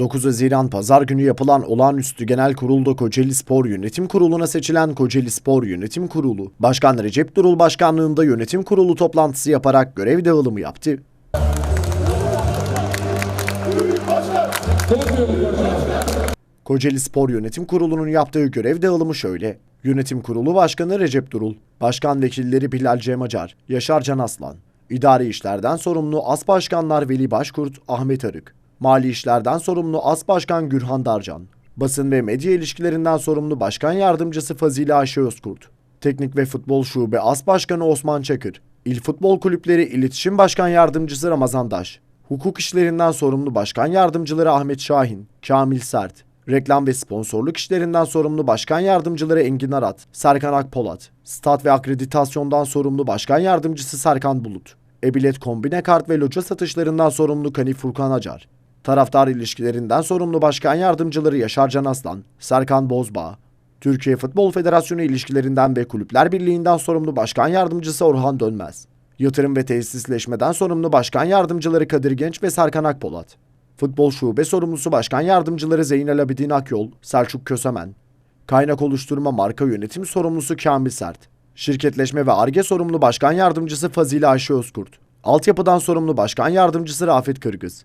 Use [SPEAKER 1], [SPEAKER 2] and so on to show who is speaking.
[SPEAKER 1] 9 Haziran Pazar günü yapılan olağanüstü genel kurulda Kocaeli Spor Yönetim Kurulu'na seçilen Kocaeli Spor Yönetim Kurulu, Başkan Recep Durul Başkanlığında yönetim kurulu toplantısı yaparak görev dağılımı yaptı. Kocaeli Spor Yönetim Kurulu'nun yaptığı görev dağılımı şöyle. Yönetim Kurulu Başkanı Recep Durul, Başkan Vekilleri Bilal Cem Acar, Yaşar Can Aslan, İdari İşlerden sorumlu As Başkanlar Veli Başkurt, Ahmet Arık, Mali İşlerden sorumlu As Başkan Gürhan Darcan, Basın ve Medya İlişkilerinden sorumlu Başkan Yardımcısı Fazile Ayşe Özkurt, Teknik ve Futbol Şube As Başkanı Osman Çakır, İl Futbol Kulüpleri İletişim Başkan Yardımcısı Ramazan Daş, Hukuk işlerinden sorumlu Başkan Yardımcıları Ahmet Şahin, Kamil Sert, Reklam ve sponsorluk işlerinden sorumlu Başkan Yardımcıları Engin Arat, Serkan Akpolat, Stat ve akreditasyondan sorumlu Başkan Yardımcısı Serkan Bulut, E-Bilet Kombine Kart ve Loca satışlarından sorumlu Kanif Furkan Acar, Taraftar ilişkilerinden sorumlu Başkan Yardımcıları Yaşar Can Aslan, Serkan Bozbağ, Türkiye Futbol Federasyonu ilişkilerinden ve Kulüpler Birliği'nden sorumlu Başkan Yardımcısı Orhan Dönmez, Yatırım ve tesisleşmeden sorumlu Başkan Yardımcıları Kadir Genç ve Serkan Akpolat, Futbol Şube Sorumlusu Başkan Yardımcıları Zeynel Abidin Akyol, Selçuk Kösemen, Kaynak Oluşturma Marka Yönetim Sorumlusu Kamil Sert, Şirketleşme ve Arge Sorumlu Başkan Yardımcısı Fazile Ayşe Özkurt, Altyapıdan sorumlu Başkan Yardımcısı Rafet Kırgız,